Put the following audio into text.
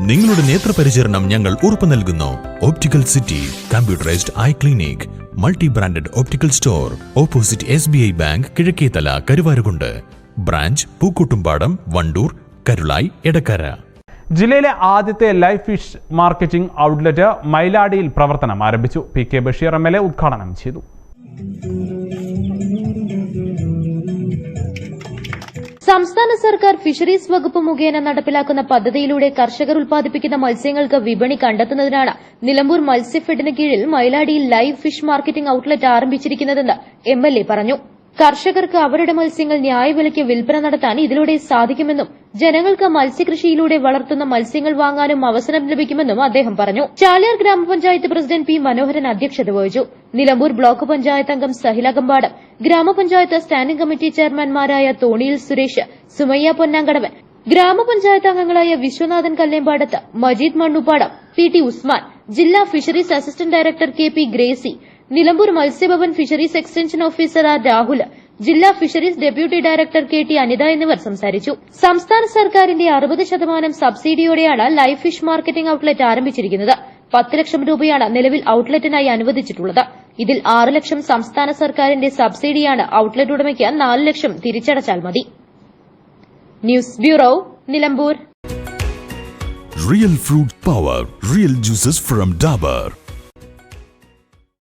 നിങ്ങളുടെ നേത്രപരിചരണം ഞങ്ങൾ ഉറപ്പു നൽകുന്നു. Optical city computerised eye clinic multi branded optical store opposite S B I bank Kizhakkethala Karuvarakundu branch Pookkottumpadam Wandoor Karulai Edakkara ജില്ലയിലെ ആദ്യത്തെ life fish marketing outlet മൈലാടിയിൽ പ്രവർത്തനം ആരംഭിച്ചു. P K Basheer M L A ഉദ്ഘാടനം ചെയ്തു. സംസ്ഥാന സർക്കാർ fisheries വകുപ്പ് മുഖേന നടപ്പിലാക്കുന്ന പദ്ധതിയിലൂടെ കർഷകർ ഉൽപ്പാദിപ്പിക്കുന്ന മത്സ്യങ്ങൾക്ക് വിപണി കണ്ടെത്തുന്നതിനാണ് നിലമ്പൂർ മത്സ്യഫെഡിന് കീഴിൽ മൈലാടിയിൽ ലൈവ് ഫിഷ് മാർക്കറ്റിംഗ് ഔട്ട്ലെറ്റ് ആരംഭിച്ചിരിക്കുന്നതെന്ന് എംഎൽഎ പറഞ്ഞു. കർഷകർക്ക് അവരുടെ മത്സ്യങ്ങൾ ന്യായവിലയ്ക്ക് വിൽപ്പന നടത്താൻ ഇതിലൂടെ സാധിക്കുമെന്നും ജനങ്ങൾക്ക് മത്സ്യകൃഷിയിലൂടെ വളർത്തുന്ന മത്സ്യങ്ങൾ വാങ്ങാനും അവസരം ലഭിക്കുമെന്നും അദ്ദേഹം പറഞ്ഞു. ചാലിയാർ ഗ്രാമപഞ്ചായത്ത് പ്രസിഡന്റ് പി മനോഹരൻ അധ്യക്ഷത വഹിച്ചു. നിലമ്പൂർ ബ്ലോക്ക് പഞ്ചായത്ത് അംഗം സഹില കമ്പാടം ഗ്രാമപഞ്ചായത്ത് സ്റ്റാൻഡിംഗ് കമ്മിറ്റി ചെയർമാൻമാരായ തോണിയിൽ സുരേഷ് സുമയ്യ പൊന്നാങ്കടവൻ ഗ്രാമപഞ്ചായത്ത് അംഗങ്ങളായ വിശ്വനാഥൻ കല്ലേമ്പാടത്ത് മജീദ് മണ്ണുപാടം പി ടി ഉസ്മാൻ ജില്ലാ fisheries assistant director K P Gracy Nilambur Matsyabhavan fisheries extension officer R Rahul ജില്ലാ fisheries deputy director K T Anitha എന്നിവർ സംസാരിച്ചു. സംസ്ഥാന സർക്കാരിന്റെ അറുപത് ശതമാനം സബ്സിഡിയോടെയാണ് ലൈഫ് ഫിഷ് മാർക്കറ്റിംഗ് ഔട്ട്ലെറ്റ് ആരംഭിച്ചിരിക്കുന്നത്. പത്ത് ലക്ഷം രൂപയാണ് നിലവിൽ ഔട്ട്ലെറ്റിനായി അനുവദിച്ചിട്ടുള്ളത്. ഇതിൽ ആറ് ലക്ഷം സംസ്ഥാന സർക്കാരിന്റെ സബ്സിഡിയാണ് ഔട്ട്ലെറ്റ് ഉടമയ്ക്ക് നാല് ലക്ഷം തിരിച്ചടച്ചാൽ മതി. News bureau Nilambur. Real fruit power real juices from Dabur